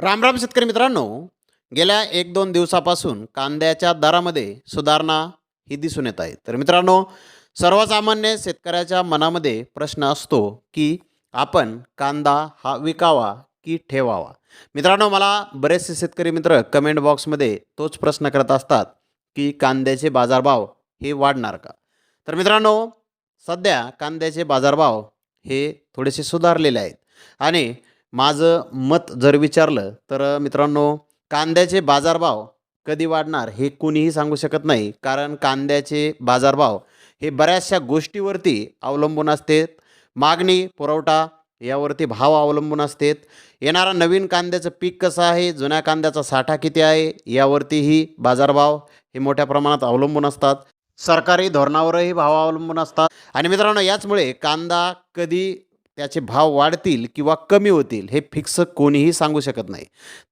रामराम शेतकरी मित्रांनो. गेल्या एक दोन दिवसापासून कांद्याच्या दरामध्ये सुधारणा ही दिसून येत आहे. तर मित्रांनो सर्वसामान्य शेतकऱ्याच्या मनामध्ये प्रश्न असतो की आपण कांदा हा विकावा की ठेवावा? मित्रांनो मला बरेचसे शेतकरी मित्र कमेंट बॉक्समध्ये तोच प्रश्न करत असतात की कांद्याचे बाजारभाव हे वाढणार का? तर मित्रांनो सध्या कांद्याचे बाजारभाव हे थोडेसे सुधारलेले आहेत. आणि माझं मत जर विचारलं तर मित्रांनो कांद्याचे बाजारभाव कधी वाढणार हे कोणीही सांगू शकत नाही. कारण कांद्याचे बाजारभाव हे बऱ्याचशा गोष्टीवरती अवलंबून असतात. मागणी पुरवठा यावरती भाव अवलंबून असतात. येणारा नवीन कांद्याचं पीक कसं आहे? जुन्या कांद्याचा साठा किती आहे? यावरतीही बाजारभाव हे मोठ्या प्रमाणात अवलंबून असतात. सरकारी धोरणावरही भाव अवलंबून असतात. आणि मित्रांनो याचमुळे कांदा कधी त्याचे भाव वाढतील किंवा कमी होतील हे फिक्स कोणीही सांगू शकत नाही.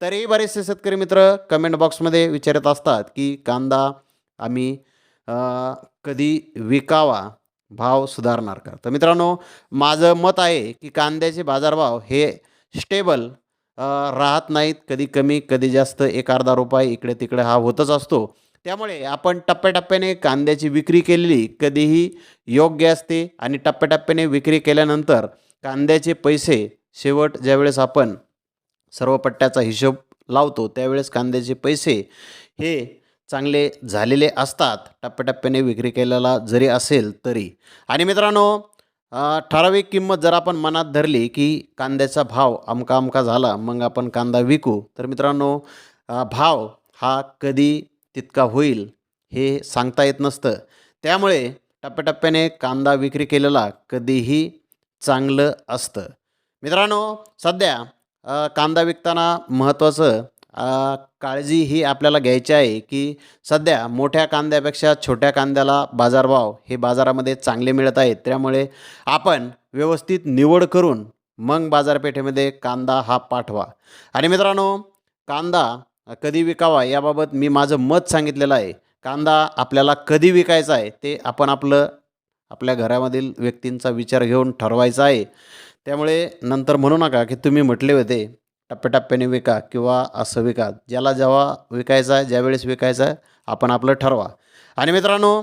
तरीही बरेचसे शेतकरी मित्र कमेंट बॉक्समध्ये विचारत असतात की कांदा आम्ही कधी विकावा? भाव सुधारणार का? तर मित्रांनो माझं मत आहे की कांद्याचे बाजारभाव हे स्टेबल राहत नाहीत. कधी कमी कधी जास्त एक अर्धा रुपये इकडे तिकडे हा होतच असतो. त्यामुळे आपण टप्प्याटप्प्याने कांद्याची विक्री केलेली कधीही योग्य असते आणि टप्प्याटप्प्याने विक्री केल्यानंतर कांद्याचे पैसे शेवट ज्यावेळेस आपण सर्व पट्ट्याचा हिशोब लावतो त्यावेळेस कांद्याचे पैसे हे चांगले झालेले असतात टप्प्याटप्प्याने विक्री केलेला जरी असेल तरी. आणि मित्रांनो ठराविक किंमत जर आपण मनात धरली की कांद्याचा भाव अमका अमका झाला मग आपण कांदा विकू तर मित्रांनो भाव हा कधी तितका होईल हे सांगता येत नसतं. त्यामुळे टप्प्याटप्प्याने कांदा विक्री केलेला कधीही चांगलं असतं. मित्रांनो सध्या कांदा विकताना महत्त्वाचं काळजी ही आपल्याला घ्यायची आहे की सध्या मोठ्या कांद्यापेक्षा छोट्या कांद्याला बाजारभाव हे बाजारामध्ये चांगले मिळत आहेत. त्यामुळे आपण व्यवस्थित निवड करून मग बाजारपेठेमध्ये कांदा हा पाठवा. आणि मित्रांनो कांदा कधी विकावा याबाबत मी माझं मत सांगितलेलं आहे. कांदा आपल्याला कधी विकायचा आहे ते आपण आपलं आपल्या घरामधील व्यक्तींचा विचार घेऊन ठरवायचा आहे. त्यामुळे नंतर म्हणू नका की तुम्ही म्हटले होते टप्प्याटप्प्याने विका किंवा असं विका. ज्याला जेव्हा विकायचं आहे ज्यावेळेस विकायचं आहे आपण आपलं ठरवा. आणि मित्रांनो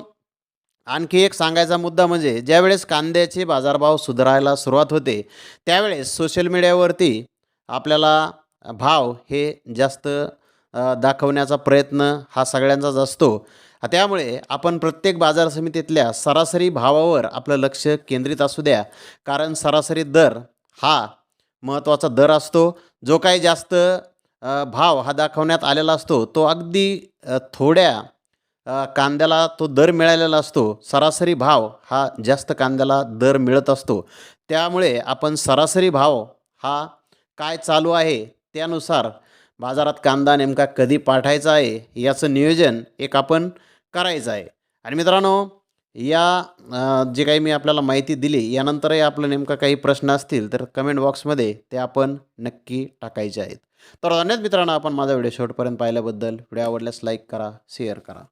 आणखी एक सांगायचा मुद्दा म्हणजे ज्यावेळेस कांद्याचे बाजारभाव सुधारायला सुरुवात होते त्यावेळेस सोशल मीडियावरती आपल्याला भाव हे जास्त दाखवण्याचा प्रयत्न हा सगळ्यांचाच असतो. त्यामुळे आपण प्रत्येक बाजार समितीतल्या सरासरी भावावर आपलं लक्ष केंद्रित असू द्या. कारण सरासरी दर हा महत्त्वाचा दर असतो. जो काही जास्त भाव हा दाखवण्यात आलेला असतो तो अगदी थोड्या कांद्याला तो दर मिळालेला असतो. सरासरी भाव हा जास्त कांद्याला दर मिळत असतो. त्यामुळे आपण सरासरी भाव हा काय चालू आहे त्यानुसार बाजारात कांदा नेमका कधी पाठायचा आहे याचं नियोजन एक आपण करायचं आहे. आणि मित्रांनो या जे काही मी आपल्याला माहिती दिली यानंतरही आपलं नेमका काही प्रश्न असतील तर कमेंट बॉक्समध्ये ते आपण नक्की टाकायचे आहेत. तर धन्यवाद मित्रांनो आपण माझा व्हिडिओ शेवटपर्यंत पाहिल्याबद्दल. व्हिडिओ आवडल्यास लाईक करा शेअर करा.